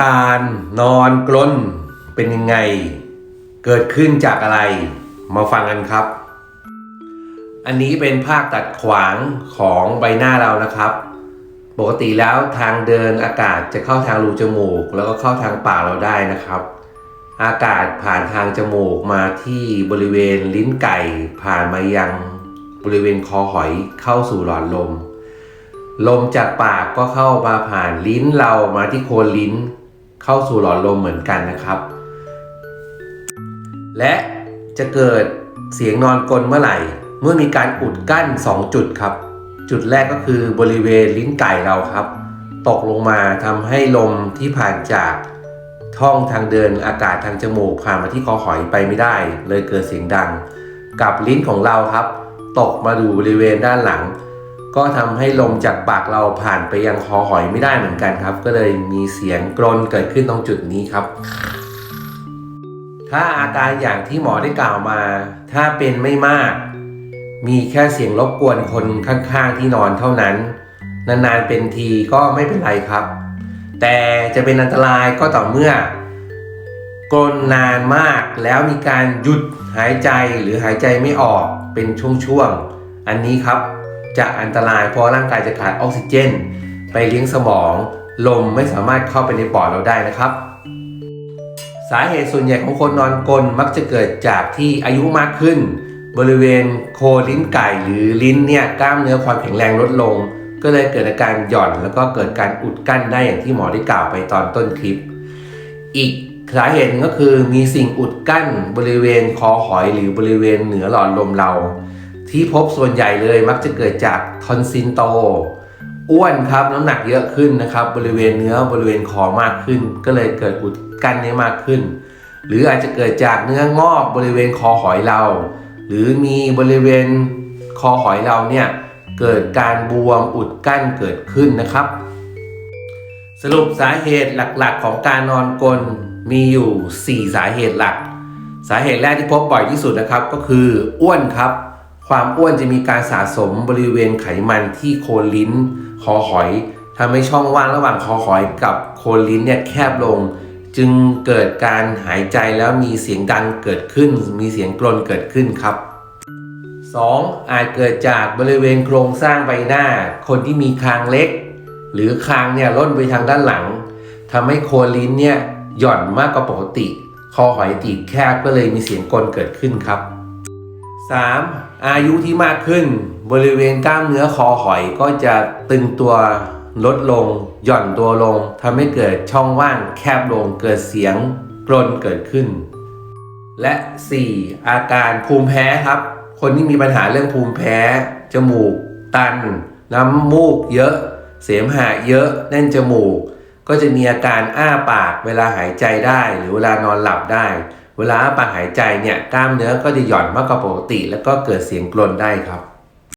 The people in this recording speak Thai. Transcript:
การนอนกลนเป็นยังไง เกิดขึ้นจากอะไร มาฟังกันครับ อันนี้เป็นภาคตัดขวางของใบหน้าเรานะครับ ปกติแล้วทางเดินอากาศจะเข้าทางรูจมูก แล้วก็เข้าทางปากเราได้นะครับ อากาศผ่านทางจมูกมาที่บริเวณลิ้นไก่ ผ่านมายังบริเวณคอหอยเข้าสู่หลอดลมลมจากปากก็เข้ามาผ่านลิ้นเรามาที่โคนลิ้น เข้าสู่หลอดลมเหมือนกันนะครับ และจะเกิดเสียงนอนกลนเมื่อไหร่ เมื่อมีการอุดกั้น 2 จุดครับ จุดแรกก็คือบริเวณลิ้นไก่เราครับ ตกลงมาทำให้ลมที่ผ่านจากท่องทางเดินอากาศทางจมูกผ่านมาที่คอหอยไปไม่ได้ เลยเกิดเสียงดัง กับลิ้นของเราครับ ตกมาดูบริเวณด้านหลัง ก็ทำให้ลมจากปากเราผ่านไปยังคอหอยไม่ได้เหมือนกันครับ ก็เลยมีเสียงกรนเกิดขึ้นตรงจุดนี้ครับ ถ้าอาการอย่างที่หมอได้กล่าวมา ถ้าเป็นไม่มาก มีแค่เสียงรบกวนคนข้างๆที่นอนเท่านั้น นานๆเป็นทีก็ไม่เป็นไรครับ แต่จะเป็นอันตรายก็ต่อเมื่อกรนนานมากแล้วมีการหยุดหายใจหรือหายใจไม่ออกเป็นช่วงๆอันนี้ครับ จะอันตรายเพราะร่างกายจะขาดออกซิเจน ไปเลี้ยงสมอง ลมไม่สามารถเข้าไปในปอดเราได้นะครับ สาเหตุส่วนใหญ่ของคนนอนกลนมักจะเกิดจากที่อายุมากขึ้น บริเวณโคลิ้นไก่หรือลิ้นเนี่ยกล้ามเนื้อความแข็งแรงลดลง ก็เลยเกิดอาการหย่อนแล้วก็เกิดการอุดกั้นได้อย่างที่หมอได้กล่าวไปตอนต้นคลิป อีกสาเหตุหนึ่งก็คือมีสิ่งอุดกั้นบริเวณคอหอยหรือบริเวณเหนือหลอดลมเรา ที่พบส่วนใหญ่เลยมักจะเกิดจากทอนซิลโต อ้วนครับน้ำหนักเยอะขึ้นนะครับ บริเวณเนื้อบริเวณคอมากขึ้น ก็เลยเกิดอุดกั้นนี้มากขึ้น หรืออาจจะเกิดจากเนื้องอกบริเวณคอหอยเรา หรือมีบริเวณคอหอยเราเนี่ยเกิดการบวมอุดกั้นเกิดขึ้นนะครับ สรุปสาเหตุหลักๆ ของการนอนกลนมีอยู่ 4 สาเหตุหลัก สาเหตุแรกที่พบบ่อยที่สุดนะครับก็คืออ้วนครับ ความอ้วนจะมีการสะสมบริเวณไขมันที่โคนลิ้น คอหอยทำให้ช่องว่างระหว่างคอหอยกับโคนลิ้นเนี่ยแคบลง จึงเกิดการหายใจแล้วมีเสียงดังเกิดขึ้น มีเสียงกรนเกิดขึ้นครับ 2. อาจเกิดจากบริเวณโครงสร้างใบหน้า คนที่มีคางเล็ก หรือคางเนี่ยล่นไปทางด้านหลังทำให้โคนลิ้นเนี่ยหย่อนมากกว่าปกติ คอหอยตีบแคบก็เลยมีเสียงกลเกิดขึ้นครับ 3. อายุที่มากขึ้น บริเวณกล้ามเนื้อคอหอยก็จะตึงตัวลดลง หย่อนตัวลงทำให้เกิดช่องว่างแคบลงเกิดเสียงกรนเกิดขึ้น และ 4. อาการภูมิแพ้ครับ คนที่มีปัญหาเรื่องภูมิแพ้ จมูก ตัน น้ำมูกเยอะ เสมหะเยอะแน่นจมูก ก็จะมีอาการอ้าปากเวลาหายใจได้ หรือเวลานอนหลับได้ เวลาปากหายใจเนี่ยกล้ามเนื้อก็จะหย่อนมากกว่าปกติ แล้วก็เกิดเสียงกลนได้ครับ